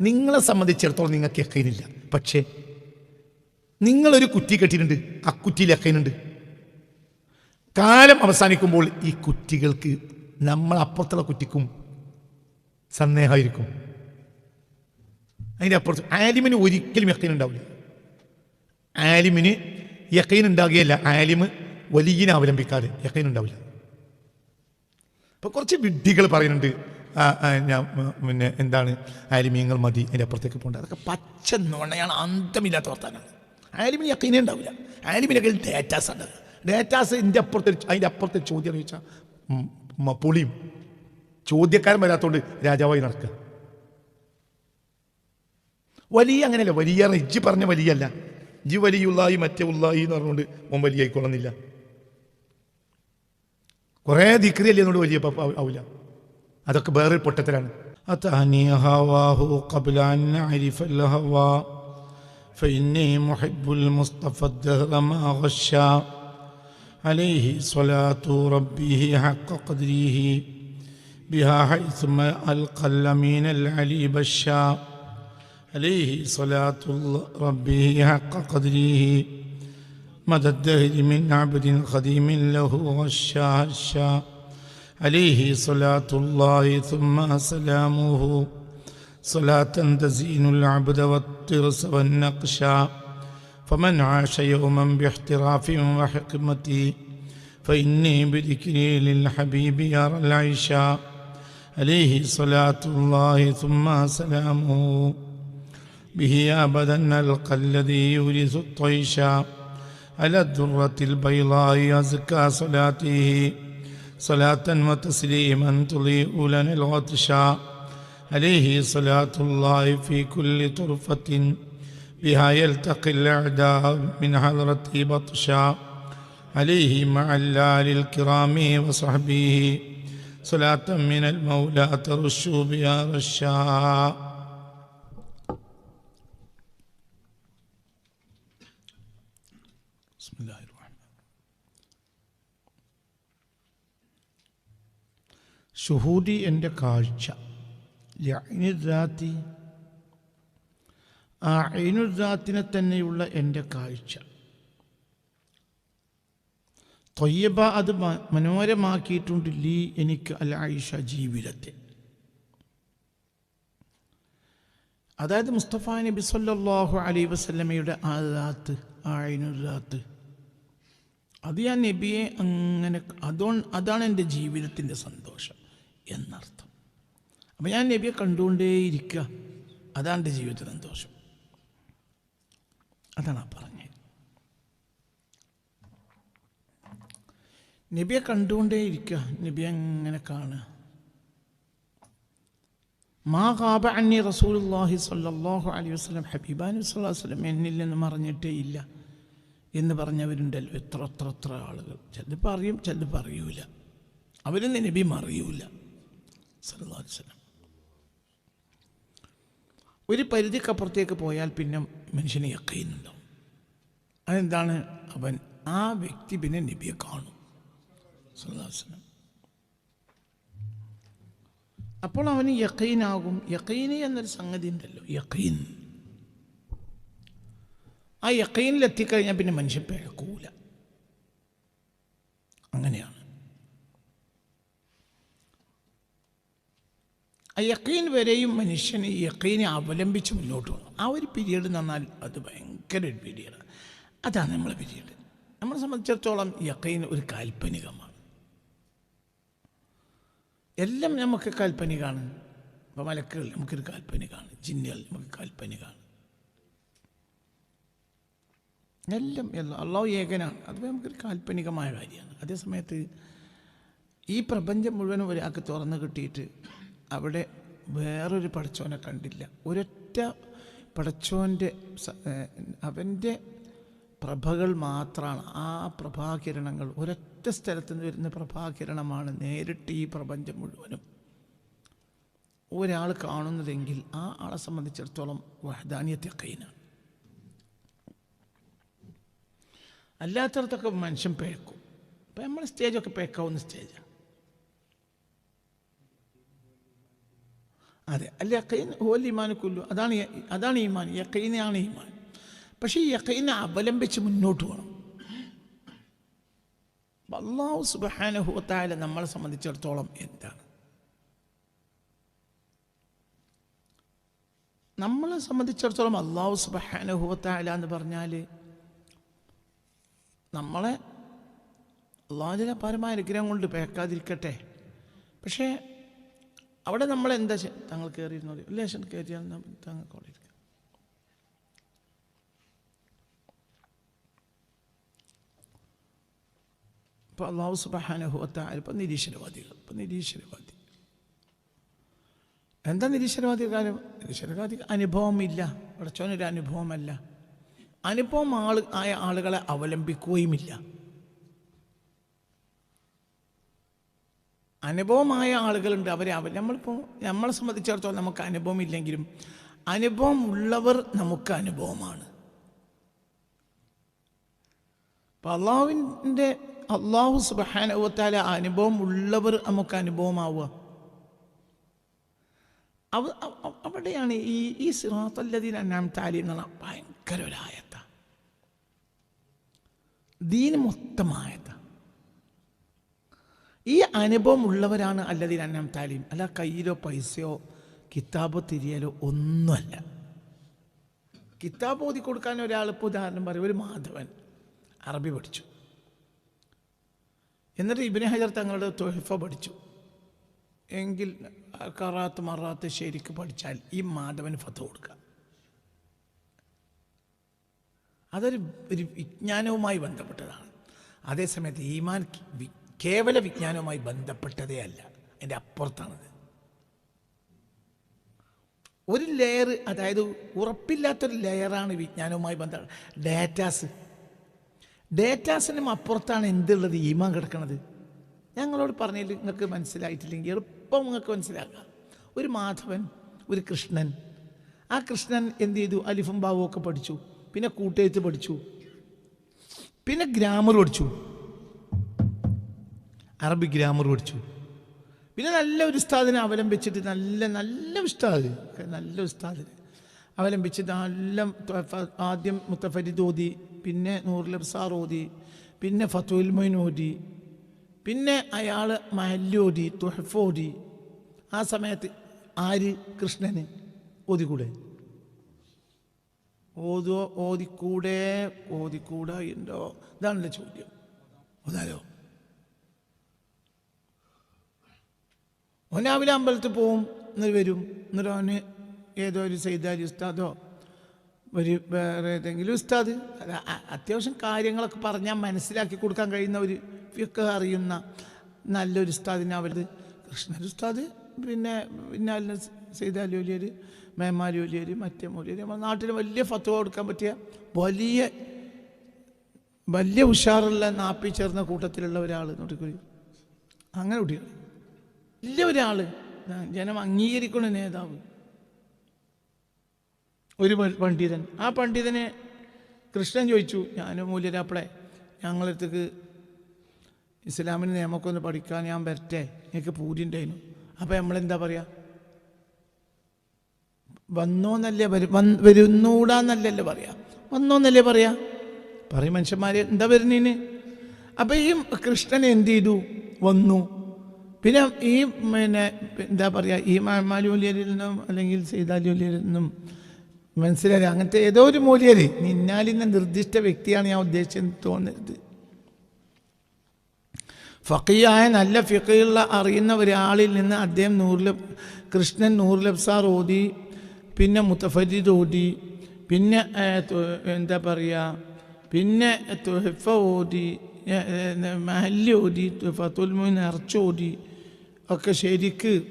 നിങ്ങളെ സംബന്ധിച്ചിടത്തോളം നിങ്ങൾക്ക് എക്കൈനില്ല പക്ഷേ നിങ്ങളൊരു കുറ്റി കെട്ടിയിട്ടുണ്ട് ആ കുറ്റിയിൽ എക്കൈനുണ്ട് കാലം അവസാനിക്കുമ്പോൾ ഈ കുറ്റികൾക്ക് നമ്മൾ അപ്പുറത്തുള്ള കുറ്റിക്കും സന്ദേഹമായിരിക്കും. അതിന്റെ അപ്പുറത്ത് ആലിമിന് ഒരിക്കലും യക്കീൻ ഉണ്ടാവില്ല. ആലിമിന് യക്കീൻ ഉണ്ടാകുകയല്ല. ആലിമ് വലിയനെ അവലംബിക്കാതെ യക്കീൻ ഉണ്ടാവില്ല. ഇപ്പോൾ കുറച്ച് വിഡ്ഢികൾ പറയുന്നുണ്ട് ഞാൻ പിന്നെ എന്താണ് ആലിമീങ്ങൾ മതി അതിന്റെ അപ്പുറത്തേക്ക് പോകേണ്ട. അതൊക്കെ പച്ച നുണയാണ് അന്തമില്ലാത്ത വർത്താനാണ് ആലിമിന് യക്കീനേ ഉണ്ടാവില്ല കയ്യിൽ ഡേറ്റാസ് ഉണ്ട് ഡേറ്റാസ് ഇതിന്റെ അപ്പുറത്തെ അതിന്റെ അപ്പുറത്തെ ചോദ്യം എന്ന് ചോദിച്ചാൽ ഉം, ചോദ്യക്കാരൻ വരാത്തതുകൊണ്ട് രാജാവായി നടക്കുക വലിയ അങ്ങനെയല്ല വലിയ ഇജ്ജ് പറഞ്ഞ വലിയല്ല. ഇജ്ജ് വലിയുള്ളായി മറ്റേ ഉള്ളായി എന്ന് പറഞ്ഞുകൊണ്ട് ഓൻ വലിയ ആയിക്കൊള്ളുന്നില്ല കുറേ ദിക്രിയല്ലേ എന്നോട് വലിയ ആവില്ല അതൊക്കെ വേറെ പൊട്ടത്തരാണ് أتاني هواه قبل أن أعرف الهوى فإني محب المصطفى الدهر ما غشى عليه صلاة ربه حق قدره بها حيثما ألقى الأمين العلي بشا عليه صلاة الله- ربه حق قدره مدى الدهر من عبد خديم له غشا هشا عليه صلاة الله ثم سلامه. صلاة تزين العبد والترس والنقشا فمن عاش يوما باحتراف وحكمة فإني بذكري للحبيب يرى العيشا عليه صلاة الله ثم سلامه. به أبدا نلقى الذي يورث الطيشا على الدرة البيضاء أزكى صلاته. صلاة وتسليما تضيء لنا الغطشا عليه صلاة الله في كل طرفة. بها يلتقي الأعداء من حضرته بطشا عليه مع الآل الكرام وصحبه. صلاة من المولى ترش بها رشا. بسم الله. സുഹൂദി എന്റെ കാഴ്ച. ലിനുദാത്തി ആ ഐനുദാത്തിനെ തന്നെയുള്ള എന്റെ കാഴ്ച. തൊയ്യബ അത് മനോഹരമാക്കിയിട്ടുണ്ട് ലീ എനിക്ക് അൽ ആയിഷ ജീവിതത്തെ. അതായത് മുസ്തഫ നബി സല്ലാഹു അലൈ വസ്ലമയുടെ ആ റാത്ത് ആയിനുറാത്ത് അത് ഞാൻ നബിയെ അങ്ങനെ അതോ അതാണ് എന്റെ ജീവിതത്തിന്റെ സന്തോഷം. എന്നർത്ഥം. അപ്പം ഞാൻ നബിയെ കണ്ടുകൊണ്ടേയിരിക്കുക. അതാണ് എന്റെ ജീവിതത്തിൽ സന്തോഷം. അതാണ് ആ പറഞ്ഞത്. നബിയെ കണ്ടുകൊണ്ടേയിരിക്കുക. നബി അങ്ങനെ കാണുക? മാ കാബ അന്നി റസൂലുള്ളാഹി സ്വല്ലല്ലാഹു അലൈഹി വസല്ലം ഹബീബാൻ വസല്ലം എന്നിൽ നിന്ന് മറിഞ്ഞിട്ടേ ഇല്ല എന്ന് പറഞ്ഞവരുണ്ടല്ലോ എത്ര എത്ര എത്ര ആളുകൾ. ചിലപ്പോൾ അറിയും ചിലപ്പോൾ അറിയൂല അവരൊന്നും നബി മറിയൂല. വസല്ലം ഒരു പരിധിക്കപ്പുറത്തേക്ക് പോയാൽ പിന്നെ മനുഷ്യനെ യക്കീനുണ്ടാവും. അതെന്താണ്? അവൻ ആ വ്യക്തി പിന്നെ നബിയെ കാണും. വസല്ലം അപ്പോൾ അവന് യക്കീനാകും. യക്കീന് എന്നൊരു സംഗതി ഉണ്ടല്ലോ. യക്കീൻ. ആ യക്കൈനിലെത്തിക്കഴിഞ്ഞാൽ പിന്നെ മനുഷ്യൻ പിഴക്കൂല. അങ്ങനെയാണ്. ആ യക്കീൻ വരെയും മനുഷ്യൻ ഈ യക്കീനെ അവലംബിച്ച് മുന്നോട്ട് പോകുന്നു ആ ഒരു പീരീഡ് എന്ന് പറഞ്ഞാൽ അത് ഭയങ്കര ഒരു പീരീഡാണ് അതാണ് നമ്മളെ പീരീഡ് നമ്മളെ സംബന്ധിച്ചിടത്തോളം യക്കീൻ ഒരു കാൽപ്പനികമാണ്. എല്ലാം നമുക്ക് കാൽപ്പനികാണ്. ഇപ്പോൾ മലക്കുകൾ നമുക്കൊരു കാൽപ്പനികാണ്. ജിന്നുകൾ നമുക്ക് കാൽപ്പനികാണ്. എല്ലാം എല്ലാം അള്ളാഹു ഏകനാണ്. അത് നമുക്കൊരു കാൽപ്പനികമായ കാര്യമാണ്. അതേസമയത്ത് ഈ പ്രപഞ്ചം മുഴുവനും ഒരാൾക്ക് തുറന്നു കിട്ടിയിട്ട് അവിടെ വേറൊരു പടച്ചോനെ കണ്ടില്ല. ഒരൊറ്റ പടച്ചോന്റെ അവന്റെ പ്രഭകൾ മാത്രമാണ് ആ പ്രഭാകിരണങ്ങൾ. ഒരൊറ്റ സ്ഥലത്ത് നിന്ന് വരുന്ന പ്രഭാകിരണമാണ് നേരിട്ട് ഈ പ്രപഞ്ചം മുഴുവനും. ഒരാൾ കാണുന്നതെങ്കിൽ ആ ആളെ സംബന്ധിച്ചിടത്തോളം വഹദാനിയത്തെ കൈനാണ് അല്ലാത്തടത്തൊക്കെ മനുഷ്യൻ പേക്കും. ഇപ്പം നമ്മൾ സ്റ്റേജൊക്കെ പേക്കാവുന്ന സ്റ്റേജാണ് അതെ. അല്ല യക്കൈൻ ഹോൽ ഈമാൻ അതാണ് അതാണ് ഈമാൻ. യക്കൈനാണ് ഈമാൻ. പക്ഷേ ഈ യക്കൈനെ അവലംബിച്ച് മുന്നോട്ട് പോകണം അള്ളാഹു സുബാനുഭവത്തായ നമ്മളെ സംബന്ധിച്ചിടത്തോളം എന്താണ്? നമ്മളെ സംബന്ധിച്ചിടത്തോളം അള്ളാഹു സുബാനുഭവത്തായ എന്ന് പറഞ്ഞാൽ നമ്മളെ അള്ളാഹുജല പരമായ അനുഗ്രഹം കൊണ്ട് പേക്കാതിരിക്കട്ടെ. പക്ഷേ അവിടെ നമ്മൾ എന്താ ചെയ്യും താങ്കൾ കയറിയിരുന്നോ ലേശൻ കയറിയാൽ അവിടെ ഇരിക്കാം ഇപ്പോൾ അള്ളാഹു സുബാനുഭവത്തായ ഇപ്പം നിരീശ്വരവാദികൾ ഇപ്പം നിരീശ്വരവാദി. എന്താ നിരീശ്വരവാദി കാര്യം? നിരീശ്വരവാദി അനുഭവമില്ല. പടച്ചോനൊരു അനുഭവമല്ല. അനുഭവം ആൾ ആയ ആളുകളെ അവലംബിക്കുകയുമില്ല. അനുഭവമായ ആളുകളുണ്ട്. അവരെ അവർ നമ്മളിപ്പോൾ നമ്മളെ സംബന്ധിച്ചിടത്തോളം നമുക്ക് അനുഭവം ഇല്ലെങ്കിലും അനുഭവം ഉള്ളവർ നമുക്ക് അനുഭവമാണ്. അപ്പം അള്ളാഹുവിന്റെ അള്ളാഹു സുബാനുഭവത്താൽ അനുഭവം ഉള്ളവർ നമുക്ക് അനുഭവമാവുക. അവ അവ- അവ- അവിടെയാണ് ഈ ഈ സിറാത്തല്ലതീൻ അന്നാം താലി എന്നുള്ള ഭയങ്കര ഒരു ആയത്ത. ദീന് ഈ അനുഭവം ഉള്ളവരാണ് അല്ലാതെ അന്നാം താലീം. അല്ല കയ്യിലോ പൈസയോ കിതാബോ തിരിയലോ ഒന്നുമല്ല. കിതാബ് ഓതി കൊടുക്കാൻ ഒരാൾ ഇപ്പോൾ ഉദാഹരണം പറയും ഒരു മാധവൻ അറബി പഠിച്ചു. എന്നിട്ട് ഇബിനെ ഹജർ തങ്ങളുടെ തൊഹിഫ പഠിച്ചു. എങ്കിൽ കറാത്ത് മറാത്ത് ശരിക്ക് പഠിച്ചാൽ ഈ മാധവന് ഫത്ത് കൊടുക്കുക. അതൊരു ഒരു വിജ്ഞാനവുമായി ബന്ധപ്പെട്ടതാണ്. അതേസമയത്ത് ഈമാൻ കേവല വിജ്ഞാനവുമായി ബന്ധപ്പെട്ടതേ അല്ല. എന്റെ അപ്പുറത്താണത്. ഒരു ലെയർ അതായത് ഉറപ്പില്ലാത്തൊരു ലെയറാണ് വിജ്ഞാനവുമായി ബന്ധപ്പെട്ട ഡേറ്റാസ്. ഡേറ്റാസിനും അപ്പുറത്താണ് എന്തുള്ളത്? ഈമാൻ കിടക്കുന്നത് ഞങ്ങളോട് പറഞ്ഞില്ല നിങ്ങൾക്ക് മനസ്സിലായിട്ടില്ലെങ്കിൽ എളുപ്പം നിങ്ങൾക്ക് മനസ്സിലാക്കാം. ഒരു മാധവൻ ഒരു കൃഷ്ണൻ. ആ കൃഷ്ണൻ എന്ത് ചെയ്തു? അലിഫും ബാവും ഒക്കെ പഠിച്ചു. പിന്നെ കൂട്ടെഴുത്ത് പഠിച്ചു. പിന്നെ ഗ്രാമർ പഠിച്ചു. അറബി ഗ്രാമർ പഠിച്ചു. പിന്നെ നല്ല ഒരു ഉസ്താദിനെ അവലംബിച്ചിട്ട് നല്ല നല്ല ഉസ്താദ്. നല്ല ഉസ്താദിനെ അവലംബിച്ചിട്ട് നല്ല ആദ്യം മുത്തഫരിദ് ഓതി പിന്നെ നൂറുലബ്സാർ ഓതി പിന്നെ ഫത്തുൽ മൊയ്ൻ ഓതി പിന്നെ അയാൾ മഹല്ലി ഓതി തുഹഫ് ഓതി. ആ സമയത്ത് ആര്? കൃഷ്ണന് ഓതിക്കൂടെ? ഓതോ ഓതിക്കൂടെ? ഓതിക്കൂടെ ഉണ്ടോ ഇതാണല്ലോ ചോദ്യം. ഓതാലോ? ഓൻ രാവിലെ അമ്പലത്തിൽ പോവും എന്നിട്ട് വരും. എന്നിട്ട് അവന് ഏതോ ഒരു സൈദാരി ഉസ്താദോ ഒരു വേറെ ഏതെങ്കിലും ഉസ്താദ് അത് അത്യാവശ്യം കാര്യങ്ങളൊക്കെ പറഞ്ഞാൽ മനസ്സിലാക്കി കൊടുക്കാൻ കഴിയുന്ന ഒരു ഒക്കെ അറിയുന്ന നല്ലൊരു ഉസ്താദിനെ അവരത്. കൃഷ്ണൻ ഉസ്താദ് പിന്നെ പിന്നെ സൈദാലി ഒലിയർ മേമാലി ഒലിയർ മറ്റേ മൂലിയർ നമ്മുടെ നാട്ടിൽ വലിയ ഫത്വ കൊടുക്കാൻ പറ്റിയ വലിയ വലിയ ഉഷാറുള്ള നാപ്പി ചേർന്ന കൂട്ടത്തിലുള്ള ഒരാൾ നോട്ടിക്കുരി അങ്ങനെ കുട്ടികൾ വലിയ ഒരാൾ ജനം അംഗീകരിക്കുന്ന നേതാവ്. ഒരു പണ്ഡിതൻ. ആ പണ്ഡിതനെ കൃഷ്ണൻ ചോദിച്ചു ഞാനും മൂല്യരാപ്പളെ ഞങ്ങളടുത്തേക്ക് ഇസ്ലാമിന് നിയമമൊക്കെ ഒന്ന് പഠിക്കാൻ ഞാൻ വരട്ടെ എനിക്ക് പൂരിണ്ടായിരുന്നു അപ്പോൾ അപ്പം നമ്മളെന്താ പറയുക വന്നോന്നല്ലേ വരും വന്ന് വരുന്നൂടാന്നല്ലേ പറയാ? വന്നോന്നല്ലേ പറയാ? പറയും മനുഷ്യന്മാരെ എന്താ വരുന്നതിന് അപ്പം ഈ കൃഷ്ണൻ എന്ത് ചെയ്തു? വന്നു. പിന്നെ ഈ പിന്നെ എന്താ പറയുക ഈ മാലൂലിയരിൽ നിന്നും അല്ലെങ്കിൽ സീതാലൂലിയരിൽ നിന്നും മനസ്സിലായി. അങ്ങനത്തെ ഏതോ ഒരു മൂല്യര് നിന്നാലിന്ന നിർദ്ദിഷ്ട വ്യക്തിയാണ് ഞാൻ ഉദ്ദേശിച്ചെന്ന് തോന്നരുത്. ഫക്കിയായ നല്ല ഫിക്കയുള്ള അറിയുന്ന ഒരാളിൽ നിന്ന് അദ്ദേഹം നൂറില കൃഷ്ണൻ നൂറിലബ്സാർ ഓതി പിന്നെ മുത്തഫരീദ് ഓതി പിന്നെ എന്താ പറയുക പിന്നെ തുഹഫ ഓതി മഹല്ല് ഓതി ഫത്തുൽമോൻ ഇറച്ച് ഓതി ഒക്കെ ശരിക്ക്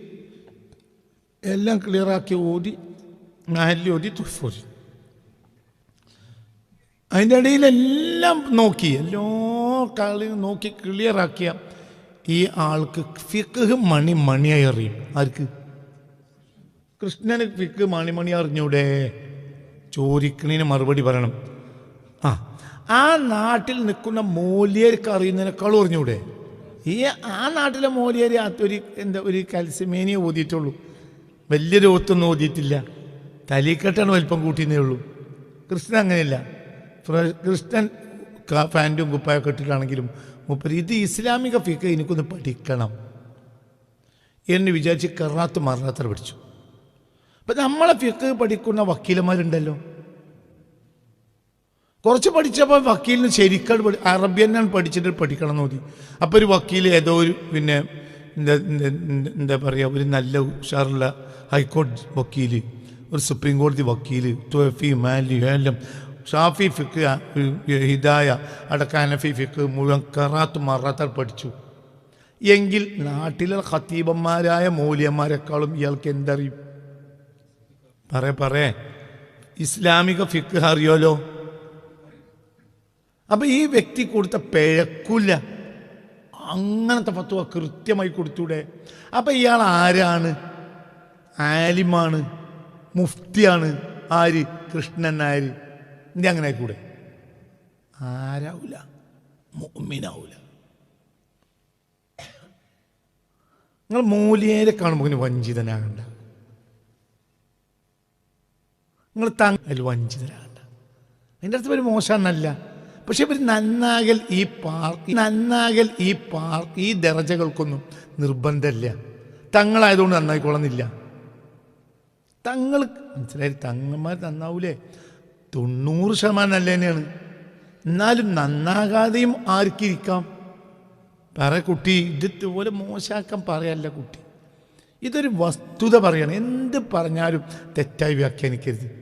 എല്ലാം ക്ലിയറാക്കി ഓടി നാലിൽ ഓടി തുഫോരി. അതിന്റെ അതിന്റെ ഇടയിലെല്ലാം നോക്കി എല്ലാ കളിയും നോക്കി ക്ലിയറാക്കിയ ഈ ആൾക്ക് ഫിക്ക് മണി മണിയായി അറിയും. ആർക്ക്? കൃഷ്ണന് ഫിക്ക് മണി മണി അറിഞ്ഞൂടെ? ചോദിക്കണേന് മറുപടി പറയണം. ആ ആ നാട്ടിൽ നിൽക്കുന്ന മൂല്യർക്ക് അറിയുന്നതിനേക്കാളും അറിഞ്ഞൂടെ? ഈ ആ നാട്ടിലെ മൂല്യർ ഒരു എന്താ ഒരു കൽസ്യമേനിയെ ഓതിയിട്ടുള്ളൂ. വലിയൊരു ഓത്തൊന്നും ഓതിയിട്ടില്ല. തലീക്കെട്ടാണ് വലിപ്പം കൂട്ടിയെന്നേ ഉള്ളൂ. കൃഷ്ണൻ അങ്ങനെയല്ല. കൃഷ്ണൻ ഫാന്റും കുപ്പായൊക്കെ ഇട്ടിട്ടാണെങ്കിലും മുപ്പര് ഇത് ഇസ്ലാമിക ഫിക്ക് എനിക്കൊന്ന് പഠിക്കണം. എന്ന് വിചാരിച്ച് കറാത്ത് മറാത്ത പഠിച്ചു. അപ്പം നമ്മളെ ഫിക്ക് പഠിക്കുന്ന വക്കീലന്മാരുണ്ടല്ലോ. കുറച്ച് പഠിച്ചപ്പോൾ വക്കീലിന് ശരിക്കും പഠി അറബി തന്നെയാണ് പഠിച്ചിട്ട് പഠിക്കണം എന്ന് തോന്നി. അപ്പോൾ ഒരു വക്കീൽ ഏതോ ഒരു പിന്നെ എന്താ- എന്താ പറയുക ഒരു നല്ല ഉഷാറുള്ള ഹൈക്കോടതി വക്കീൽ ഒരു സുപ്രീം കോടതി വക്കീൽ തുഫി മാലി എല്ലാം ഷാഫി ഫിക്ക് ഹിദായ അടക്കാനഫി ഫിക്ക് മുഴുവൻ കറാത്ത് മറാത്ത പഠിച്ചു. എങ്കിൽ നാട്ടിലെ ഖത്തീബന്മാരായ മൂല്യന്മാരെക്കാളും ഇയാൾക്ക് എന്തറിയും? പറയേ പറയേ. ഇസ്ലാമിക ഫിക്ക് അറിയോലോ? അപ്പൊ ഈ വ്യക്തി കൊടുത്ത പിഴക്കില്ല. അങ്ങനത്തെ ഫത്വ കൃത്യമായി കൊടുത്തൂടെ. അപ്പൊ ഇയാൾ ആരാണ്? ആലിമാണ്. മുഫ്തിയാണ്. ആര്? കൃഷ്ണൻ ആര് ഇത് അങ്ങനെ ആയിക്കൂടെ ആരാവൂല? മോമിനാവൂല നിങ്ങൾ മൂലിയേരെ കാണുമ്പോൾ വഞ്ചിതനാകണ്ട. നിങ്ങൾ തങ്ങൾ വഞ്ചിതനാകണ്ട. അതിന്റെ അർത്ഥം ഒരു മോശമെന്നല്ല പക്ഷെ ഇവർ നന്നാകൽ ഈ പാർ നന്നാകൽ ഈ പാർ ഈ ദറജകൾക്കൊന്നും നിർബന്ധമില്ല. തങ്ങളായതുകൊണ്ട് നന്നായിക്കൊള്ളുന്നില്ല. തങ്ങൾ മനസ്സിലായി തങ്ങന്മാർ നന്നാവൂലേ? തൊണ്ണൂറ് ശതമാനം നല്ല തന്നെയാണ്. എന്നാലും നന്നാകാതെയും ആർക്കിരിക്കാം പറ കുട്ടി ഇത് ഇതുപോലെ മോശാക്കാൻ പറയല്ല കുട്ടി. ഇതൊരു വസ്തുത പറയണം. എന്ത് പറഞ്ഞാലും തെറ്റായി വ്യാഖ്യാനിക്കരുത്.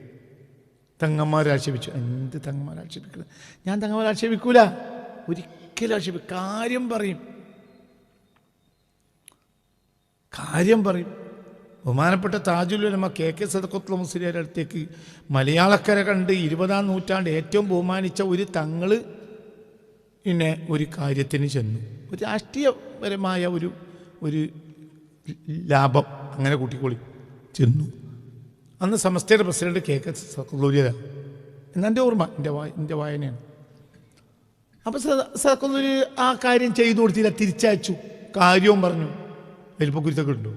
തങ്ങന്മാരെ ആക്ഷേപിച്ചു. എന്ത് തങ്ങന്മാരെ ആക്ഷേപിക്കുന്നത്? ഞാൻ തങ്ങന്മാരെ ആക്ഷേപിക്കൂല. ഒരിക്കലും ആക്ഷേപി കാര്യം പറയും. കാര്യം പറയും. ബഹുമാനപ്പെട്ട താജുലുലമ കെ കെ സദക്കത്തുള്ള മുസ്ലിയാരുടെ അടുത്തേക്ക് മലയാളക്കര കണ്ട് ഇരുപതാം നൂറ്റാണ്ട് ഏറ്റവും ബഹുമാനിച്ച ഒരു തങ്ങൾ പിന്നെ ഒരു കാര്യത്തിന് ചെന്നു. ഒരു രാഷ്ട്രീയപരമായ ഒരു ഒരു ലാഭം അങ്ങനെ കൂട്ടിക്കൊളി ചെന്നു. അന്ന് സമസ്തയുടെ പ്രസിഡന്റ് കെ കെ സക്കുലൂരിയതാണ് എന്നെ ഓർമ്മ എന്റെ വായ എന്റെ വായനയാണ്. അപ്പം സക്കുലൂരി ആ കാര്യം ചെയ്തു കൊടുത്തില്ല തിരിച്ചയച്ചു. കാര്യവും പറഞ്ഞു. വലിപ്പക്കുരുത്തൊക്കെ ഉണ്ടോ?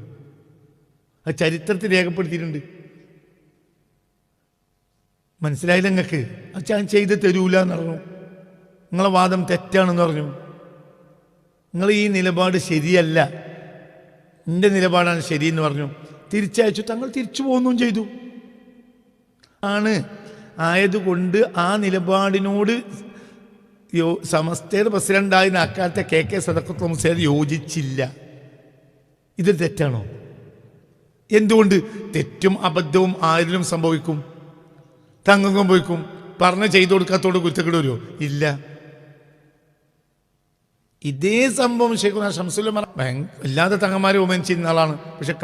അത് ചരിത്രത്തിൽ രേഖപ്പെടുത്തിയിട്ടുണ്ട്. മനസ്സിലായില്ല നിങ്ങൾക്ക്? അത് ഞാൻ ചെയ്ത് തരൂല എന്ന് പറഞ്ഞു. നിങ്ങളെ വാദം തെറ്റാണെന്ന് പറഞ്ഞു. നിങ്ങൾ ഈ നിലപാട് ശരിയല്ല. എന്റെ നിലപാടാണ് ശരിയെന്ന് പറഞ്ഞു. തിരിച്ചയച്ചു. തങ്ങൾ തിരിച്ചു പോകുകയും ചെയ്തു. ആണ് ആയതുകൊണ്ട് ആ നിലപാടിനോട് യോ സമസ്തയുടെ പ്രസിഡന്റായി അക്കാലത്തെ കെ കെ സദക്കത്ത് മുസേദ് യോജിച്ചില്ല. ഇത് തെറ്റാണോ? എന്തുകൊണ്ട്? തെറ്റും അബദ്ധവും ആരിലും സംഭവിക്കും? തങ്ങൾക്കും സംഭവിക്കും. പറഞ്ഞ് ചെയ്തു കൊടുക്കാത്തോട് കുറ്റക്കെടുവരുമോ ഇല്ല. ഇതേ സംഭവം ശേഖുന ഷംസുലമ വല്ലാതെ തങ്ങന്മാരെ ഉപയോഗിച്ചിരുന്ന ആളാണ്. പക്ഷെ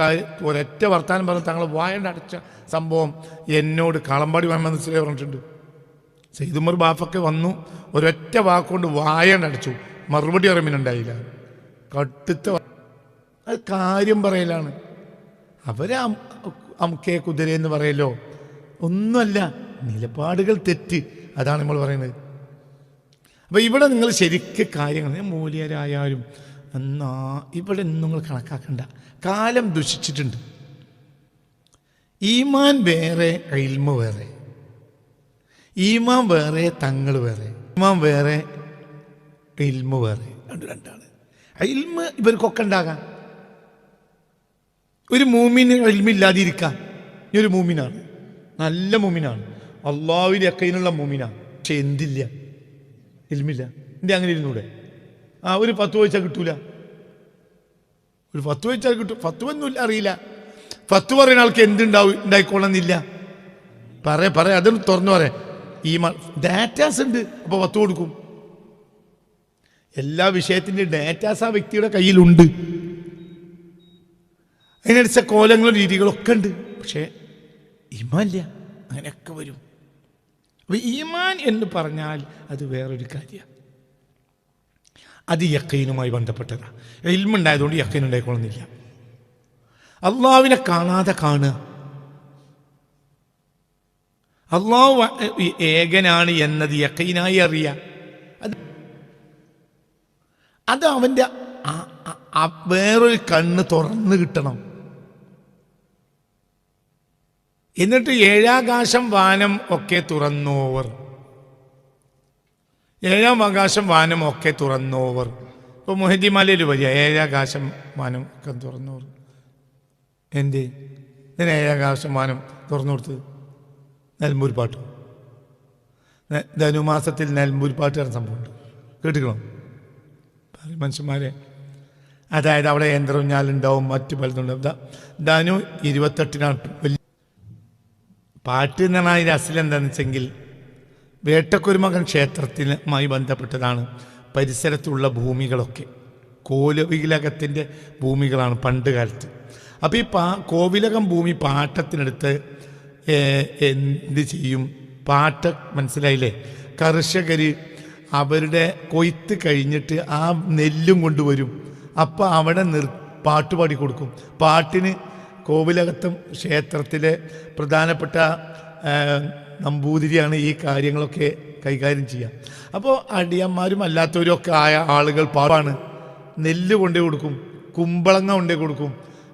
ഒരൊറ്റ വർത്താനം പറഞ്ഞ് തങ്ങൾ വായണ്ട അടച്ച സംഭവം എന്നോട് കാളമ്പാടി മുഹമ്മദ് സുലൈ പറഞ്ഞിട്ടുണ്ട്. സെയ്തുമർ ബാഫൊക്കെ വന്നു ഒരൊറ്റ വാക്കുകൊണ്ട് വായണ്ട അടച്ചു. മറുപടി അറിയുന്നുണ്ടായില്ല കടുത്ത വ- അത് കാര്യം പറയലാണ്. അവരെ അംകെ കുതിര എന്ന് പറയല്ലോ. ഒന്നുമല്ല നിലപാടുകൾ തെറ്റ് അതാണ് നമ്മൾ പറയുന്നത്. അപ്പൊ ഇവിടെ നിങ്ങൾ ശരിക്ക് കാര്യങ്ങൾ മൂല്യരായാലും എന്നാ ഇവിടെ നിങ്ങൾ കണക്കാക്കണ്ട. കാലം ദുഷിച്ചിട്ടുണ്ട്. ഈമാൻ വേറെ ഇൽമ വേറെ. ഈമാൻ വേറെ തങ്ങൾ വേറെ. ഈമാൻ വേറെ ഇൽമ വേറെ. രണ്ട് രണ്ടാണ് ഇൽമ ഇവർക്കൊക്കെ ഉണ്ടാകാം. ഒരു മൂമിന് ഇൽമില്ലാതിരിക്കാം. ഈ ഒരു മൂമിനാണ്. നല്ല മൂമിനാണ്. അള്ളാവിന്റെ അക്കൈനുള്ള മൂമിനാണ് പക്ഷെ എന്തില്ല. ഇൽമില്ല. എന്റെ അങ്ങനെ ഇരുന്നൂടെ. ആ ഒരു പത്ത് ചോദിച്ചാൽ കിട്ടൂല. ഒരു പത്ത് ചോദിച്ചാൽ കിട്ടും. ഫത്തുവൊന്നുമില്ല അറിയില്ല. പത്ത് പറയുന്ന ആൾക്ക് എന്തുണ്ടാവും? ഉണ്ടായിക്കോളന്നില്ല. പറ പറ അതൊന്ന് തുറന്നു പറയാം. ഈ ഡാറ്റാസ് ഉണ്ട്. അപ്പോൾ പത്ത് കൊടുക്കും. എല്ലാ വിഷയത്തിന്റെ ഡാറ്റാസ് ആ വ്യക്തിയുടെ കയ്യിലുണ്ട്. അതിനടിച്ച കോലങ്ങളും രീതികളൊക്കെ ഉണ്ട്. പക്ഷേ ഇമല്ല അങ്ങനെയൊക്കെ വരും. അപ്പൊ ഈമാൻ എന്ന് പറഞ്ഞാൽ അത് വേറൊരു കാര്യമാണ് അത് യക്കീനുമായി ബന്ധപ്പെട്ടതാണ് ഇൽമുണ്ടായതുകൊണ്ട് യക്കീൻ ഉണ്ടായിക്കൊള്ളുന്നില്ല. അള്ളാവിനെ കാണാതെ കാണുക. അള്ളാഹു ഏകനാണ് എന്നത് യക്കീനായി അറിയാം അത് അത് അവന്റെ വേറൊരു കണ്ണ് തുറന്നു കിട്ടണം. എന്നിട്ട് ഏഴാകാശം വാനം ഒക്കെ തുറന്നോവർ. ഏഴാം ആകാശം വാനം ഒക്കെ തുറന്നോവർ. ഇപ്പോൾ മുഹദ്ദിമാലയിൽ വരിക ഏഴാകാശം വാനം ഒക്കെ തുറന്നോവർ. എന്ത്? ഇതിന് ഏഴാകാശം വാനം തുറന്നു കൊടുത്തത് നെൽമ്പൂർ പാട്ട് ധനുമാസത്തിൽ നെൽമ്പൂർ പാട്ട് എന്ന സംഭവമുണ്ട്. കേട്ടിക്കണം മനുഷ്യന്മാരെ. അതായത് അവിടെ യന്ത്രം ഞാലുണ്ടാവും മറ്റു പലതുണ്ടാവും ധനു ഇരുപത്തെട്ടിനാണ്. വലിയ പാട്ട് എന്ന് പറഞ്ഞാൽ വെച്ചെങ്കിൽ വേട്ടക്കുരുമകൻ ക്ഷേത്രത്തിനുമായി ബന്ധപ്പെട്ടതാണ് പരിസരത്തുള്ള ഭൂമികളൊക്കെ. കോലവിലകത്തിന്റെ ഭൂമികളാണ് പണ്ട് കാലത്ത്. അപ്പോൾ ഈ പാ കോവിലകം ഭൂമി പാട്ടത്തിനടുത്ത് എന്ത് ചെയ്യും? പാട്ട മനസ്സിലായില്ലേ? കർഷകർ അവരുടെ കൊയ്ത്ത് കഴിഞ്ഞിട്ട് ആ നെല്ലും കൊണ്ടുവരും. അപ്പോൾ അവിടെ നിർ പാട്ടുപാടി കൊടുക്കും. പാട്ടിന് കോവിലകത്തും ക്ഷേത്രത്തിലെ പ്രധാനപ്പെട്ട നമ്പൂതിരിയാണ് ഈ കാര്യങ്ങളൊക്കെ കൈകാര്യം ചെയ്യുക അപ്പോൾ അടിയന്മാരും അല്ലാത്തവരും ഒക്കെ ആയ ആളുകൾ പാവാണ് നെല്ല് കൊണ്ടേ കൊടുക്കും കുമ്പളങ്ങ കൊണ്ടേ കൊടുക്കും.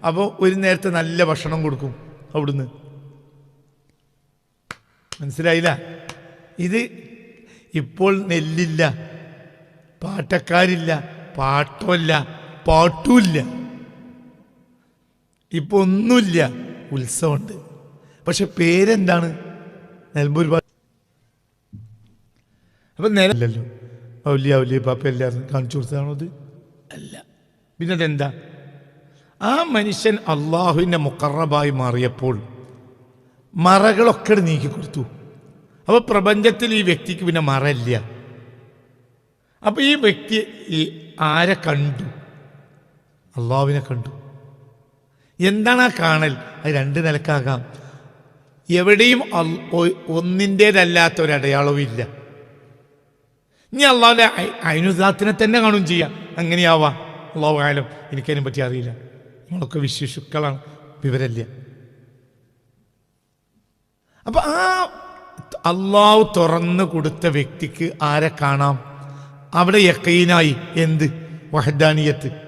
അപ്പോൾ ഒരു നേരത്തെ നല്ല ഭക്ഷണം കൊടുക്കും അവിടുന്ന്. മനസ്സിലായില്ല? ഇത് ഇപ്പോൾ നെല്ലില്ല പാട്ടക്കാരില്ല പാട്ടമില്ല പാട്ടുമില്ല ഇപ്പൊ ഒന്നുമില്ല. ഉത്സവമുണ്ട്. പക്ഷെ പേരെന്താണ്? നെൽമ്പൂർ അപ്പൊ നിലല്ലോ ഔലിയ ഔലിയ പാപ്പ എല്ലാവരും കാണിച്ചു കൊടുത്തതാണോ അത് അല്ല. പിന്നെ അതെന്താ? ആ മനുഷ്യൻ അള്ളാഹുവിന്റെ മുക്കറബായി മാറിയപ്പോൾ മറകളൊക്കെ നീക്കി കൊടുത്തു. അപ്പോൾ പ്രപഞ്ചത്തിൽ ഈ വ്യക്തിക്ക് പിന്നെ മറയില്ല. അപ്പോൾ ഈ വ്യക്തി ഈ ആരെ കണ്ടു? അള്ളാഹുവിനെ കണ്ടു. എന്താണ് ആ കാണൽ? അത് രണ്ട് നിലക്കാകാം. എവിടെയും ഒന്നിന്റേതല്ലാത്ത ഒരു അടയാളവും ഇല്ല ഇനി അള്ളാഹുടെ അയിനുദാത്തിനെ തന്നെ കാണും ചെയ്യാം. അങ്ങനെയാവാം. അള്ളാഹു ആയാലും എനിക്കതിനെ പറ്റി അറിയില്ല. നിങ്ങളൊക്കെ വിശ്വസുക്കളാണ് വിവരമില്ല. അപ്പൊ ആ അള്ളാഹു തുറന്നു കൊടുത്ത വ്യക്തിക്ക് ആരെ കാണാം? അവിടെ യക്കീനായി. എന്ത്? വഹദാനിയത്ത്.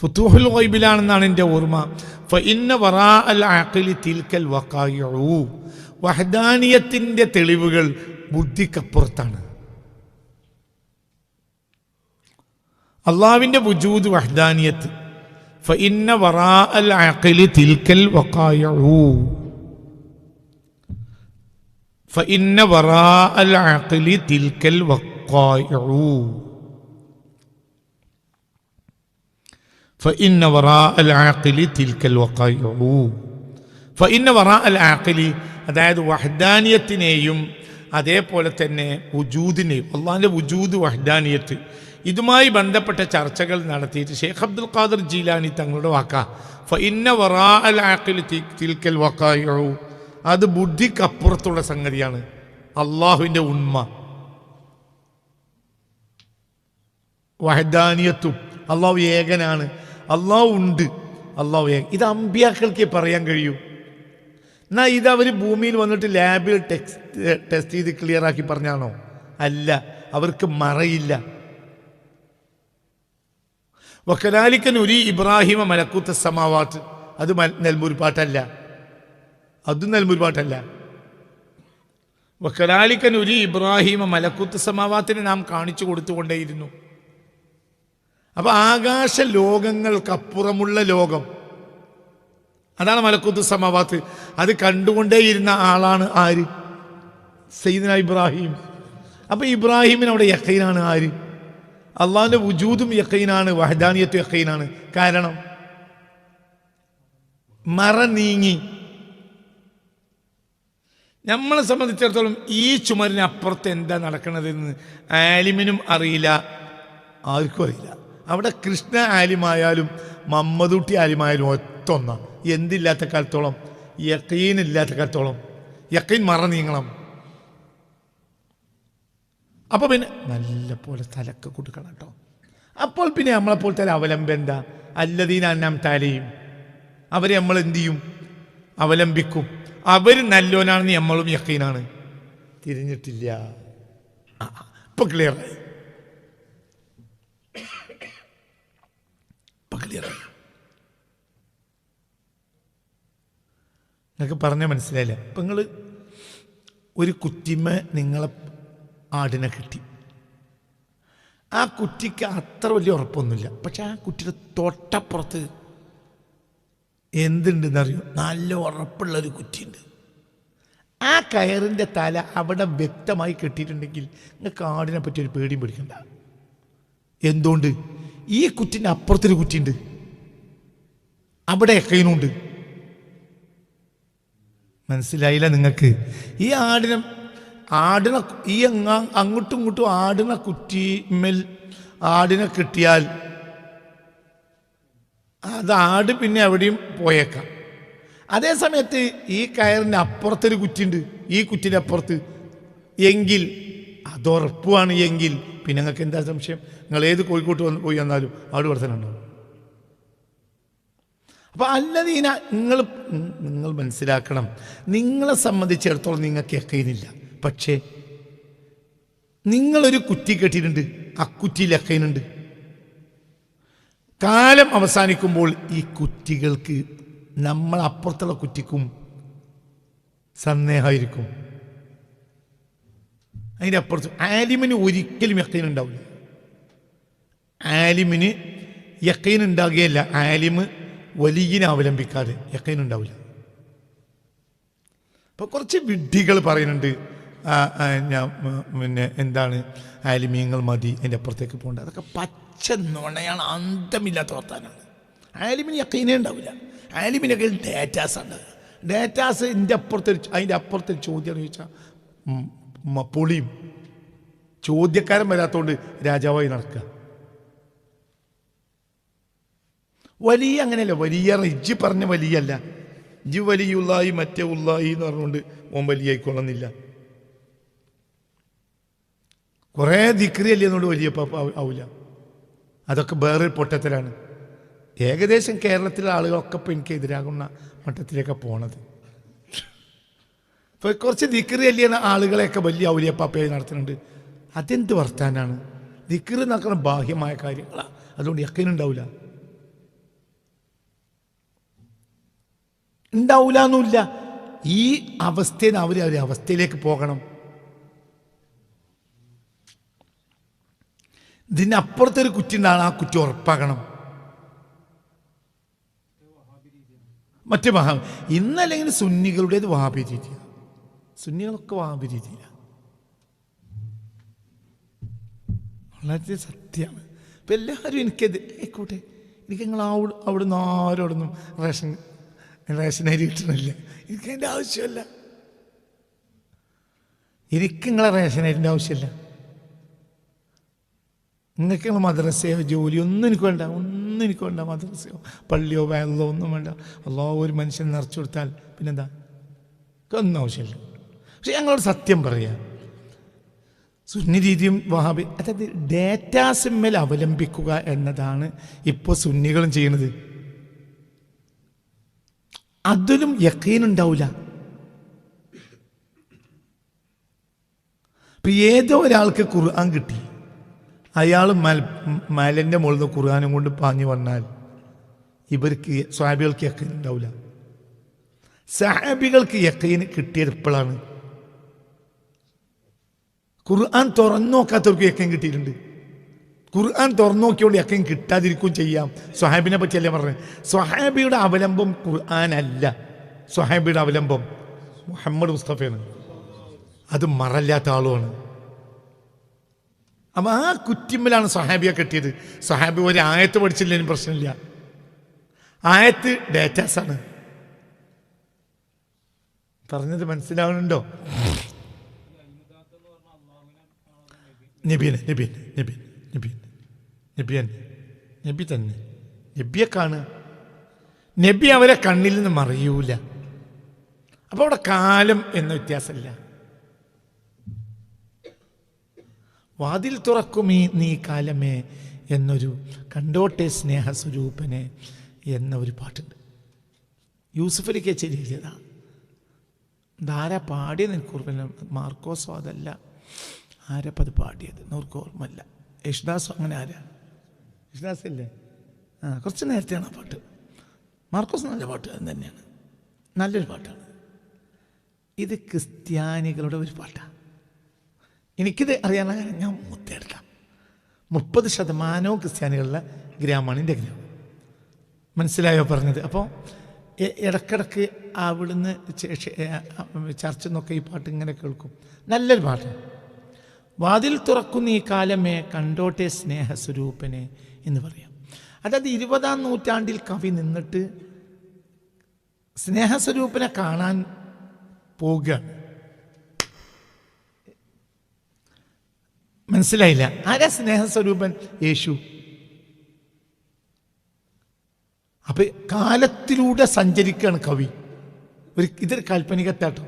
ഫുത്തൂഹുൽ ഗൈബിലാണെന്നാണ് എന്റെ ഓർമ്മ. ഫഇന്ന വറാ അൽ അഖിലി തിൽക്കൽ വക്കായു വഹദാനിയത്തിന്റെ തെളിവുകൾ ബുദ്ധിക്കപ്പുറത്താണ്. അള്ളാവിന്റെ വുജൂദ് വഹദാനിയത്ത്. ഫഇന്ന വറാ അൽ അഖിലി തിൽക്കൽ വക്കായു ഫഇന്ന വറാ അൽ അഖിലി തിൽക്കൽ വക്കായു فإن وراء العاقل تلك الوقائع فإن وراء العاقل അതായത് വഹദാനിയത്തിനെയും അതേപോലെ തന്നെ വുജൂദിനെയും അള്ളാഹിൻ്റെ വുജൂദ് വഹദാനിയത്ത് ഇതുമായി ബന്ധപ്പെട്ട ചർച്ചകൾ നടത്തിയിട്ട് ഷെയ്ഖ് അബ്ദുൽ ഖാദർ ജീലാനി തങ്ങളുടെ വാക്ക ഫഇന്ന വറാ അൽ ആഖിൽ തിൽക്കൽ വക്കായു അത് ബുദ്ധിക്കപ്പുറത്തുള്ള സംഗതിയാണ് അള്ളാഹുവിൻ്റെ ഉണ്മ വഹദാനിയത്തും അള്ളാഹു ഏകനാണ് അള്ളാഹു ഉണ്ട്. അള്ളാഹു ഇത് അമ്പിയാക്കൾക്കേ പറയാൻ കഴിയൂ. എന്നാ ഇത് അവർ ഭൂമിയിൽ വന്നിട്ട് ലാബിൽ ടെക്സ്റ്റ് ടെസ്റ്റ് ചെയ്ത് ക്ലിയർ ആക്കി പറഞ്ഞാണോ? അല്ല. അവർക്ക് മറയില്ല. വക്കലാലിക്കൻ ഉരി ഇബ്രാഹിമ മലക്കൂത്ത സമാവാത്ത്. അത് നെൽമ്പൂർ പാട്ടല്ല. അതും നെൽമ്പൂർ പാട്ടല്ല. വക്കലാലിക്കൻ ഇബ്രാഹിമ മലക്കൂത്ത സമാവാത്തിന് നാം കാണിച്ചു കൊടുത്തുകൊണ്ടേയിരുന്നു. അപ്പൊ ആകാശ ലോകങ്ങൾക്കപ്പുറമുള്ള ലോകം. അതാണ് മലക്കുത്ത് സമവാത്ത്. അത് കണ്ടുകൊണ്ടേയിരുന്ന ആളാണ് ആര്? സയ്യിദ്ന ഇബ്രാഹിം. അപ്പൊ ഇബ്രാഹിമിന് അവിടെ യക്കൈനാണ് ആര്? അള്ളാഹിന്റെ വുജൂദും യക്കൈനാണ് വഹദാനിയത്തും യക്കൈനാണ്. കാരണം മറ നീങ്ങി. നമ്മളെ സംബന്ധിച്ചിടത്തോളം ഈ ചുമരിനപ്പുറത്ത് എന്താ നടക്കണതെന്ന് ആലിമിനും അറിയില്ല ആർക്കും അറിയില്ല. അവിടെ കൃഷ്ണ ആലിമായാലും മമ്മദൂട്ടി ആലിമായാലും ഒറ്റൊന്ന എന്തില്ലാത്ത കാലത്തോളം? യക്കീൻ ഇല്ലാത്ത കാലത്തോളം. യക്കീൻ മറ നീങ്ങണം. അപ്പൊ പിന്നെ നല്ല പോലെ തലക്ക് കൊടുക്കണം കേട്ടോ അപ്പോൾ പിന്നെ നമ്മളെപ്പോലത്തെ ഒരു അവലംബം എന്താ? അല്ലതീന അന്നാം താലയും. അവരെ നമ്മൾ എന്ത് ചെയ്യും? അവലംബിക്കും. അവർ നല്ലോനാണെന്ന് നമ്മളും യക്കീനാണ്. തിരിഞ്ഞിട്ടില്ല. ഇപ്പൊ ക്ലിയറായി ഇപ്പൊ ക്ലിയറായി നിങ്ങൾക്ക് പറഞ്ഞാൽ മനസ്സിലായില്ല? അപ്പം നിങ്ങൾ ഒരു കുറ്റിമ നിങ്ങളെ ആടിനെ കിട്ടി. ആ കുറ്റിക്ക് അത്ര വലിയ ഉറപ്പൊന്നുമില്ല. പക്ഷെ ആ കുറ്റിയുടെ തൊട്ടപ്പുറത്ത് എന്തുണ്ടെന്നറിയോ? നല്ല ഉറപ്പുള്ള ഒരു കുറ്റിയുണ്ട്. ആ കയറിന്റെ തല അവിടെ വ്യക്തമായി കെട്ടിയിട്ടുണ്ടെങ്കിൽ നിങ്ങൾക്ക് ആടിനെ പറ്റി ഒരു പേടിയും പിടിക്കണ്ട. എന്തുകൊണ്ട്? ഈ കുറ്റിന്റെ അപ്പുറത്തൊരു കുറ്റിയുണ്ട്. അവിടെ കൈനുണ്ട് മനസ്സിലായില്ല നിങ്ങൾക്ക്? ഈ ആടിനെ ആടിന ഈ അങ്ങ അങ്ങോട്ടും ഇങ്ങോട്ടും ആടിനെ കുറ്റിമേൽ ആടിനെ കിട്ടിയാൽ അത് ആട് പിന്നെ എവിടെയും പോയേക്കാം. അതേ സമയത്ത് ഈ കയറിന്റെ അപ്പുറത്തൊരു കുറ്റിയുണ്ട്. ഈ കുറ്റിന്റെ അപ്പുറത്ത്. എങ്കിൽ അതുറപ്പുമാണ് എങ്കിൽ പിന്നെ നിങ്ങൾക്ക് എന്താ സംശയം? നിങ്ങൾ ഏത് കോഴിക്കോട്ട് വന്ന് പോയി വന്നാലും ആട് വർദ്ധനുണ്ടാവും അപ്പൊ അല്ലതീന നിങ്ങൾ നിങ്ങൾ മനസ്സിലാക്കണം. നിങ്ങളെ സംബന്ധിച്ചിടത്തോളം നിങ്ങൾക്ക് എക്കയിനില്ല പക്ഷേ നിങ്ങളൊരു കുറ്റി കെട്ടിയിട്ടുണ്ട്. ആ കുറ്റിയിൽ എക്കയിനുണ്ട് കാലം അവസാനിക്കുമ്പോൾ ഈ കുറ്റികൾക്ക് നമ്മൾ അപ്പുറത്തുള്ള കുറ്റിക്കും സന്ദേഹമായിരിക്കും. അതിന്റെ അപ്പുറത്ത് ആലിമിന് ഒരിക്കലും യക്കീൻ ഉണ്ടാവില്ല. ആലിമിന് യക്കീൻ ഉണ്ടാകുകയല്ല ആലിമ് വലിയനെ അവലംബിക്കാതെ യക്കീൻ ഉണ്ടാവില്ല. അപ്പോൾ കുറച്ച് വിഡ്ഢികൾ പറയുന്നുണ്ട് ഞാൻ പിന്നെ എന്താണ് ആലിമീങ്ങൾ മതി എന്റെ അപ്പുറത്തേക്ക് പോകേണ്ടത് അതൊക്കെ പച്ച നുണയാണ് അന്തമില്ലാത്ത വർത്താനാണ് ആലിമിന് യക്കീനേ ഉണ്ടാവില്ല. കയ്യിൽ ഡേറ്റാസ് ഉണ്ട്. ഡേറ്റാസ് എന്റെ അപ്പുറത്തൊരു അതിന്റെ അപ്പുറത്തൊരു ചോദ്യമാണ് ചോദിച്ചാൽ പൊളിയും. ചോദ്യക്കാരൻ വരാത്തതുകൊണ്ട് രാജാവായി നടക്കുക വലിയ അങ്ങനെയല്ല വലിയ ഇജ്ജി പറഞ്ഞ വലിയല്ല. ഇജ്ജ് വലിയുള്ളായി മറ്റേ ഉള്ളായി എന്ന് പറഞ്ഞുകൊണ്ട് ഓൻ വലിയായിക്കൊള്ളുന്നില്ല. കുറേ ദിക്രി അല്ലേ എന്നോട് വലിയ ആവില്ല അതൊക്കെ വേറെ പൊട്ടത്തിലാണ് ഏകദേശം കേരളത്തിലെ ആളുകളൊക്കെ ഇപ്പം എനിക്ക് എതിരാകുന്ന മട്ടത്തിലേക്കാണ് പോണത്. ഇപ്പൊ കുറച്ച് ദിക്കറി അല്ലിയ ആളുകളെയൊക്കെ വലിയ ഔലിയപ്പാപ്പയായി നടത്തുന്നുണ്ട്. അതെന്ത് വർത്താനാണ്? ദിക്കറി നടക്കുന്ന ബാഹ്യമായ കാര്യങ്ങളാണ് അതുകൊണ്ട് യക്കനുണ്ടാവില്ല ഉണ്ടാവില്ല എന്നുമില്ല ഈ അവസ്ഥയിൽ അവർ ഒരു അവസ്ഥയിലേക്ക് പോകണം. ഇതിനപ്പുറത്തൊരു കുറ്റി ഉണ്ടാണ് ആ കുറ്റി ഉറപ്പാക്കണം മറ്റു മഹാ ഇന്നല്ലെങ്കിൽ സുന്നികളുടേത് വഹാബി രീതിയാണ് സുന്നികളൊക്കെ വഹാബി രീതിയിലാണ് വളരെ സത്യമാണ് അപ്പം എല്ലാവരും എനിക്കത് ആയിക്കോട്ടെ എനിക്ക് നിങ്ങൾ അവിടെ അവിടെ നിന്ന് ആരോടൊന്നും റേഷൻ റേഷൻ അരി കിട്ടണില്ല. എനിക്ക് അതിന്റെ ആവശ്യമല്ല. എനിക്ക് നിങ്ങളെ റേഷൻ അരിന്റെ ആവശ്യമില്ല. നിങ്ങൾക്ക് നിങ്ങൾ മദ്രസയോ ജോലിയോ ഒന്നും എനിക്ക് വേണ്ട ഒന്നും എനിക്ക് വേണ്ട മദ്രസയോ പള്ളിയോ വേളോ ഒന്നും വേണ്ട. അല്ലോ ഒരു മനുഷ്യൻ നിറച്ചു കൊടുത്താൽ പിന്നെന്താ? ഒന്നും ആവശ്യമില്ല. പക്ഷെ ഞങ്ങളോട് സത്യം പറയാം. സുന്നി രീതിയും വഹാബി അതായത് ഡേറ്റാസിന്മേൽ അവലംബിക്കുക എന്നതാണ് ഇപ്പോൾ സുന്നികളും ചെയ്യുന്നത് അതിലും യക്കീനുണ്ടാവില്ല ഇപ്പം ഏതോ ഒരാൾക്ക് ഖുർആൻ കിട്ടി. അയാൾ മൽ മലന്റെ മുകളിൽ നിന്ന് ഖുർആാനും കൊണ്ട് പാഞ്ഞു വന്നാൽ ഇവർക്ക് സ്വാബികൾക്ക് യക്കീൻ ഉണ്ടാവില്ല സഹാബികൾക്ക് യക്കീൻ കിട്ടിയത് ഇപ്പോഴാണ്. ഖുർആൻ തുറന്നു നോക്കാത്തവർക്ക് യക്കീൻ കിട്ടിയിട്ടുണ്ട്. ഖുർആൻ തുറന്നു നോക്കിയോണ്ട് കിട്ടാതിരിക്കും കിട്ടാതിരിക്കുകയും ചെയ്യാം. സ്വഹാബിനെ പറ്റിയല്ലേ പറഞ്ഞത്? സ്വഹാബിയുടെ അവലംബം ഖുർആൻ അല്ല. സ്വഹാബിയുടെ അവലംബം മുഹമ്മദ് മുസ്തഫയാണ്. അത് മറല്ലാത്ത ആളുമാണ്. അപ്പം ആ കുറ്റിമ്മലാണ് സഹാബിയെ കെട്ടിയത്. സഹാബി ഒരു ആയത്ത് പഠിച്ചില്ലെങ്കിലും പ്രശ്നമില്ല. ആയത്ത് ഡേറ്റാസാണ്. പറഞ്ഞത് മനസ്സിലാവുന്നുണ്ടോ? നബീനെ നബീൻ നബീൻ നബീൻ നബിയൻ നബി തന്നെ. നബിയെ കാണുക. നബി അവരെ കണ്ണിൽ നിന്ന് മറിയൂല. അപ്പോൾ അവിടെ കാലം എന്ന വ്യത്യാസമില്ല. വാതിൽ തുറക്കുമീ നീ കാലമേ എന്നൊരു കണ്ടോട്ടെ സ്നേഹസ്വരൂപനെ എന്ന ഒരു പാട്ടുണ്ട്. യൂസുഫ് അലി ധാര എഴുതിയതാണ് ധാരാ ഓർമ്മയില്ല മാർക്കോസോ അതല്ല. ആരപ്പം അത് പാടിയത്? എന്നവർക്ക് ഓർമ്മല്ല യേശുദാസോ അങ്ങനെ ആരാ? യേശുദാസ് അല്ലേ ആ കുറച്ച് നേരത്തെയാണ് ആ പാട്ട്. മാർക്കോസ് നല്ല പാട്ട് അത് തന്നെയാണ്. നല്ലൊരു പാട്ടാണ്. ഇത് ക്രിസ്ത്യാനികളുടെ ഒരു പാട്ടാണ് എനിക്കിത് അറിയാനുള്ള കാര്യം ഞാൻ മുത്തെടുക്കാം. മുപ്പത് ശതമാനവും ക്രിസ്ത്യാനികളുടെ ഗ്രാമമാണ് എന്റെ ഗ്രാമം. മനസ്സിലായോ പറഞ്ഞത്? അപ്പോൾ ഇടക്കിടക്ക് അവിടുന്ന് ചർച്ച നിന്നൊക്കെ ഈ പാട്ട് ഇങ്ങനെ കേൾക്കും. നല്ലൊരു പാട്ടാണ്. വാതിൽ തുറക്കുന്ന ഈ കാലമേ കണ്ടോട്ടെ സ്നേഹസ്വരൂപനെ എന്ന് പറയാം. അതായത് ഇരുപതാം നൂറ്റാണ്ടിൽ കവി നിന്നിട്ട് സ്നേഹസ്വരൂപനെ കാണാൻ പോവുകയാണ്. മനസ്സിലായില്ല? ആരാ സ്നേഹസ്വരൂപൻ? യേശു. അപ്പൊ കാലത്തിലൂടെ സഞ്ചരിക്കുകയാണ് കവി. ഒരു ഇതൊരു കാൽപ്പനികത്താട്ടോ.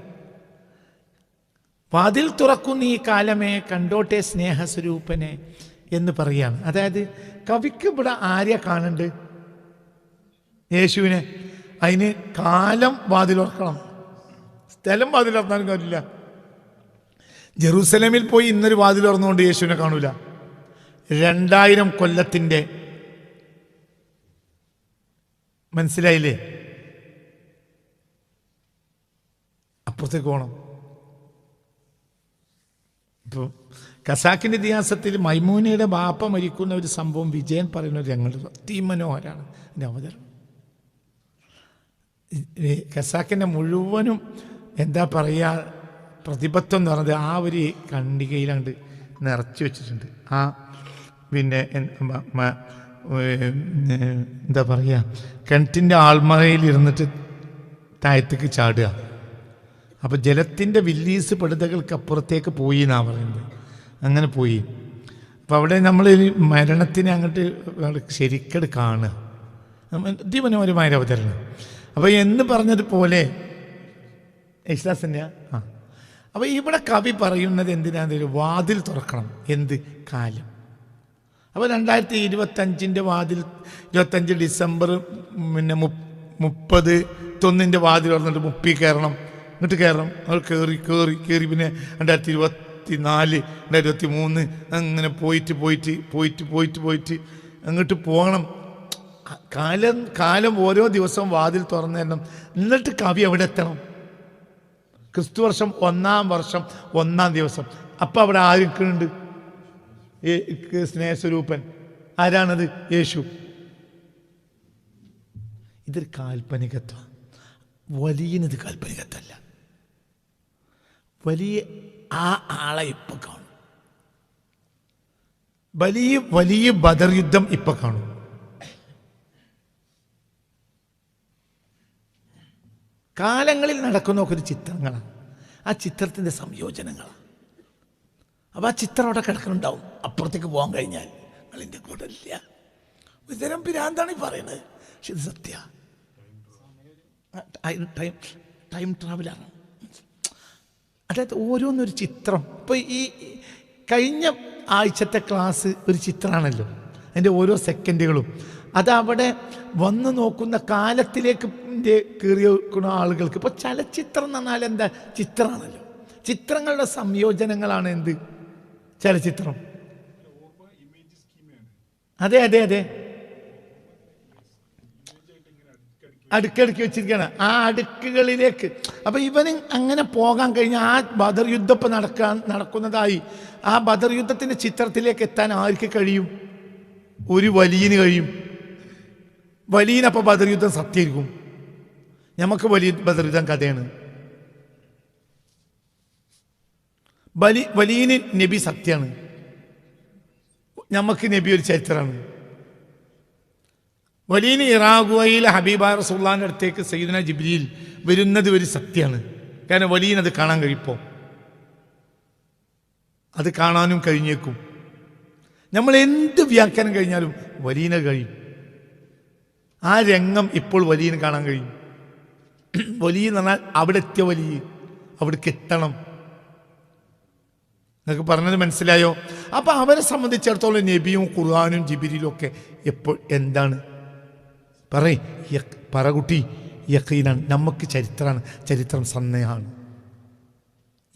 വാതിൽ തുറക്കുന്ന ഈ കാലമേ കണ്ടോട്ടെ സ്നേഹസ്വരൂപനെ എന്ന് പറയാണ്. അതായത് കവിക്ക് ഇവിടെ ആര്യ കാണണ്ട്? യേശുവിനെ. അതിന് കാലം വാതിൽ ഉറക്കണം സ്ഥലം വാതിൽ ഉറന്നാലും കാര്യമില്ല. ജെറൂസലേമിൽ പോയി ഇന്നൊരു വാതിൽ ഉറന്നുകൊണ്ട് യേശുവിനെ കാണൂല. രണ്ടായിരം കൊല്ലത്തിന്റെ മനസ്സിലായില്ലേ? അപ്പുറത്തേക്ക് പോകണം ഇപ്പോൾ ഖസാക്കിന്റെ ഇതിഹാസത്തിൽ മൈമൂനയുടെ ബാപ്പ മരിക്കുന്ന ഒരു സംഭവം വിജയൻ പറയുന്ന രംഗം അതിമനോഹരാണ് എന്റെ അവതരണം. ഖസാക്കിന്റെ മുഴുവനും എന്താ പറയുക പ്രതിബദ്ധം എന്ന് പറഞ്ഞത് ആ ഒരു ഖണ്ഡികയിലാണ്ട് നിറച്ചു വെച്ചിട്ടുണ്ട്. ആ പിന്നെ എന്താ പറയുക കിണറ്റിന്റെ ആൾമറയിൽ ഇരുന്നിട്ട് താഴത്തേക്ക് ചാടുക. അപ്പോൾ ജലത്തിന്റെ വില്ലീസ് പടുതകൾക്കപ്പുറത്തേക്ക് പോയി എന്നാണ് പറയുന്നത്. അങ്ങനെ പോയി. അപ്പോൾ അവിടെ നമ്മൾ മരണത്തിനെ അങ്ങോട്ട് ശരിക്കട് കാണുക. അതിമനോഹരമായ ഒരു അവതരണം. അപ്പോൾ എന്ന് പറഞ്ഞതുപോലെ യേശുദാസന്റെ ആ. അപ്പോൾ ഇവിടെ കവി പറയുന്നത് എന്തിനാണെന്നൊരു വാതിൽ തുറക്കണം. എന്ത്? കാലം. അപ്പോൾ രണ്ടായിരത്തി ഇരുപത്തഞ്ചിന്റെ വാതിൽ ഇരുപത്തഞ്ച് ഡിസംബർ പിന്നെ മുപ്പ് മുപ്പത് തൊന്നിന്റെ വാതിൽ തുറന്നിട്ട് മുപ്പി കയറണം. എന്നിട്ട് കയറണം അത് കയറി കയറി കയറി പിന്നെ രണ്ടായിരത്തി ഇരുപത്തി നാല് രണ്ടായിരത്തി മൂന്ന് അങ്ങനെ പോയിട്ട് പോയിട്ട് പോയിട്ട് പോയിട്ട് പോയിട്ട് അങ്ങോട്ട് പോകണം. കാലം കാലം ഓരോ ദിവസവും വാതിൽ തുറന്നു തരണം. എന്നിട്ട് കവി അവിടെ എത്തണം. ക്രിസ്തു വർഷം ഒന്നാം വർഷം ഒന്നാം ദിവസം. അപ്പം അവിടെ ആരൊക്കെയുണ്ട് ഏ- സ്നേഹസ്വരൂപൻ. ആരാണത്? യേശു. ഇതൊരു കാൽപ്പനികത്വം. വലിയനത് കാൽപ്പനികത്വമല്ല വലിയ ആ ആളെ ഇപ്പൊ കാണും. വലിയ വലിയ ബദർ യുദ്ധം ഇപ്പൊ കാണും. കാലങ്ങളിൽ നടക്കുന്ന ഒരു ചിത്രങ്ങളാണ് ആ ചിത്രത്തിന്റെ സംയോജനങ്ങളാണ് അപ്പോൾ ആ ചിത്രം അവിടെ കിടക്കുന്നുണ്ടാവും. അപ്പുറത്തേക്ക് പോകാൻ കഴിഞ്ഞാൽ നിങ്ങളിന്റെ കൂടെ ഇല്ല. ഇതരം പിരാന്താണ് ഈ പറയുന്നത് പക്ഷെ ഇത് സത്യ. ടൈം ടൈം ട്രാവലാണ് അതായത് ഓരോന്നൊരു ചിത്രം. ഇപ്പോൾ ഈ കഴിഞ്ഞ ആഴ്ചത്തെ ക്ലാസ് ഒരു ചിത്രമാണല്ലോ അതിന്റെ ഓരോ സെക്കൻഡുകളും. അതവിടെ വന്നു നോക്കുന്ന കാലത്തിലേക്ക് കയറി വെക്കുന്ന ആളുകൾക്ക്. ഇപ്പോൾ ചലച്ചിത്രം എന്ന് പറഞ്ഞാൽ എന്താ? ചിത്രമാണല്ലോ ചിത്രങ്ങളുടെ സംയോജനങ്ങളാണ് എന്ത്? ചലച്ചിത്രം. അതെ അതെ അതെ. അടുക്കടുക്കി വെച്ചിരിക്കുകയാണ്. ആ അടുക്കുകളിലേക്ക്. അപ്പോൾ ഇവന് അങ്ങനെ പോകാൻ കഴിഞ്ഞ ആ ബദർ യുദ്ധം ഇപ്പം നടക്കാൻ നടക്കുന്നതായി ആ ബദർ യുദ്ധത്തിന്റെ ചിത്രത്തിലേക്ക് എത്താൻ ആർക്ക് കഴിയും? ഒരു വലിയന് കഴിയും. വലിയനപ്പോൾ ബദർ യുദ്ധം സത്യമായിരിക്കും. നമുക്ക് വലിയ ബദർ യുദ്ധം കഥയാണ്. ബലി വലിയന് നബി സത്യമാണ്. നമുക്ക് നബി ഒരു ചരിത്രമാണ്. വലിയ ഇറാഖുവയിൽ ഹബീബ റസൂള്ളാന്റെ അടുത്തേക്ക് സയ്യിദന ജിബ്രീൽ വരുന്നത് ഒരു സത്യമാണ്. കാരണം വലിയനത് കാണാൻ കഴിപ്പോ അത് കാണാനും കഴിഞ്ഞേക്കും. നമ്മൾ എന്ത് വ്യാഖ്യാനം കഴിഞ്ഞാലും വലിയന കഴിയും. ആ രംഗം ഇപ്പോൾ വലിയന് കാണാൻ കഴിയും. വലിയ എന്ന് പറഞ്ഞാൽ അവിടെ എത്തിയ വലിയ അവിടേക്ക് എത്തണം. നിങ്ങൾക്ക് പറഞ്ഞത് മനസ്സിലായോ? അപ്പൊ അവരെ സംബന്ധിച്ചിടത്തോളം നബിയും ഖുർആാനും ജിബിരിയിലും ഒക്കെ എപ്പോൾ എന്താണ് പറയ് പറകുട്ടി പറ കുട്ടി യക്കീനാണ്. നമുക്ക് ചരിത്രമാണ് ചരിത്രം സന്നയാണ്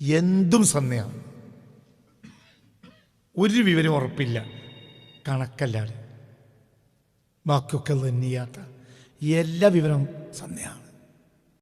എന്തും സന്നയാണ് ഒരു വിവരം ഉറപ്പില്ല. കണക്കല്ലാതെ. ബാക്കിയൊക്കെ തന്നെയാത്ത എല്ലാ വിവരവും സന്നയാണ്